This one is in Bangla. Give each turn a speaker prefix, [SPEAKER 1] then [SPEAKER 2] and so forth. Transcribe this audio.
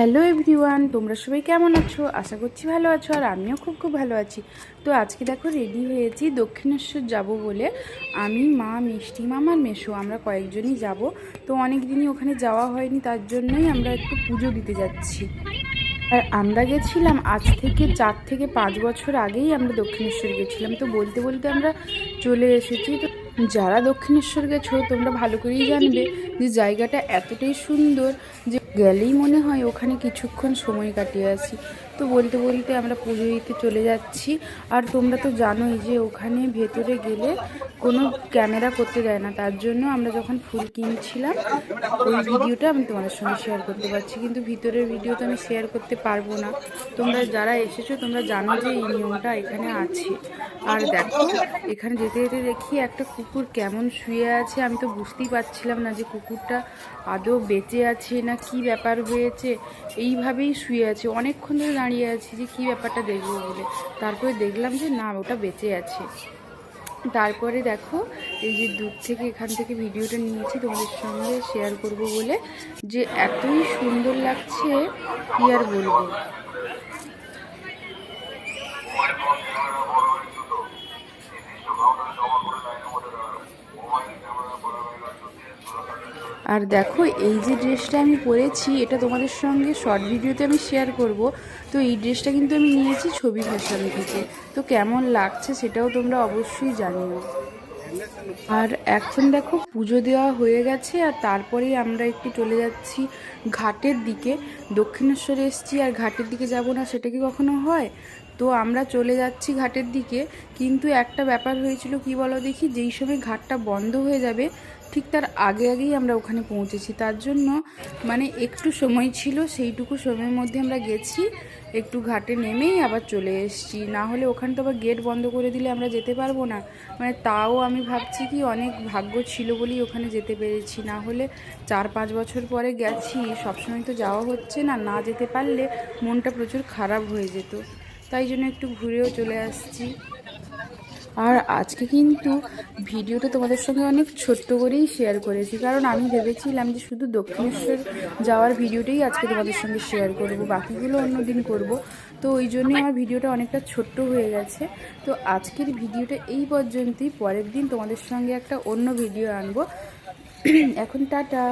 [SPEAKER 1] হ্যালো এভরিওয়ান, তোমরা সবাই কেমন আছো? আশা করছি ভালো আছো আর আমিও খুব খুব ভালো আছি। তো আজকে দেখো রেডি হয়েছি, দক্ষিণেশ্বর যাব বলে। আমি, মা, মিষ্টি, মামার মেশো আমরা কয়েকজনই যাব। তো অনেক দিনই ওখানে যাওয়া হয়নি, তার জন্যই আমরা একটু পুজো দিতে যাচ্ছি। আর আমরা গেছিলাম আজ থেকে চার থেকে পাঁচ বছর আগেই আমরা দক্ষিণেশ্বর গেছিলাম। তো বলতে বলতে আমরা চলে এসেছি। তো যারা দক্ষিণেশ্বর গেছো, তোমরা ভালো করেই জানবে যে জায়গাটা এতটাই সুন্দর যে গেলেই মনে হয় ওখানে কিছুক্ষণ সময় কাটিয়ে আসি। তো বলতে বলতে আমরা পুজো দিতে চলে যাচ্ছি। আর তোমরা তো জানোই যে ওখানে ভেতরে গেলে কোনো ক্যামেরা করতে দেয় না। তার জন্য আমরা যখন ফুল কিনছিলাম, ওই ভিডিওটা আমি তোমাদের সঙ্গে শেয়ার করতে পারছি। কিন্তু ভিতরের ভিডিও তো আমি শেয়ার করতে পারব না। তোমরা যারা এসেছ, তোমরা জানো যে এই নিয়মটা এখানে আছে। আর দেখো, এখানে যেতে যেতে দেখি একটা কুকুর কেমন শুয়ে আছে। আমি তো বুঝতেই পারছিলাম না যে কুকুরটা আদৌ বেঁচে আছে না কি ব্যাপার হয়েছে। এইভাবেই শুয়ে আছে। অনেকক্ষণ ধরে দাঁড়িয়ে আছি যে কী ব্যাপারটা দেখব বলে। তারপরে দেখলাম যে না, ওটা বেঁচে আছে। তারপরে দেখো, এই যে দূর থেকে এখান থেকে ভিডিওটা নিয়েছি তোমাদের সঙ্গে শেয়ার করব বলে, যে এতই সুন্দর লাগছে, কি আর বলব? আর দেখো, এই যে ড্রেসটা আমি পরেছি, এটা তোমাদের সঙ্গে শর্ট ভিডিওতে আমি শেয়ার করব। তো এই ড্রেসটা কিন্তু আমি নিয়েছি ছবি ফ্যাশন থেকে। তো কেমন লাগছে সেটাও তোমরা অবশ্যই জানিও। আর এখন দেখো, পুজো দেওয়া হয়ে গেছে, আর তারপরেই আমরা একটু চলে যাচ্ছি ঘাটের দিকে। দক্ষিণেশ্বরে এসছি, আর ঘাটের দিকে যাব না, সেটা কি কখনো হয়? তো আমরা চলে যাচ্ছি ঘাটের দিকে, কিন্তু একটা ব্যাপার হয়েছিল, কি বলো দেখি? যেই সময় ঘাটটা বন্ধ হয়ে যাবে ঠিক তার আগে আগেই আমরা ওখানে পৌঁছেছি। তার জন্য মানে একটু সময় ছিল, সেইটুকু সময়ের মধ্যে আমরা গেছি। একটু ঘাটে নেমেই আবার চলে এসেছি। না হলে ওখানে তো আবার গেট বন্ধ করে দিলে আমরা যেতে পারব না। মানে তাও আমি ভাবছি কি অনেক ভাগ্য ছিল বলেই ওখানে যেতে পেরেছি। না হলে চার পাঁচ বছর পরে গেছি, সবসময় তো যাওয়া হচ্ছে না। না যেতে পারলে মনটা প্রচুর খারাপ হয়ে যেত। তাই জন্য একটু ঘুরেও চলে আসছি। আর আজকে কিন্তু ভিডিওটা তোমাদের সঙ্গে অনেক ছোট্ট করেই শেয়ার করেছি। কারণ আমি ভেবেছিলাম যে শুধু দক্ষিণেশ্বর যাওয়ার ভিডিওটাই আজকে তোমাদের সঙ্গে শেয়ার করব, বাকিগুলো অন্য দিন করব। তো ওই জন্যই আমার ভিডিওটা অনেকটা ছোট্ট হয়ে গেছে। তো আজকের ভিডিওটা এই পর্যন্তই, পরের দিন তোমাদের সঙ্গে একটা অন্য ভিডিও আনব। এখন টাটা।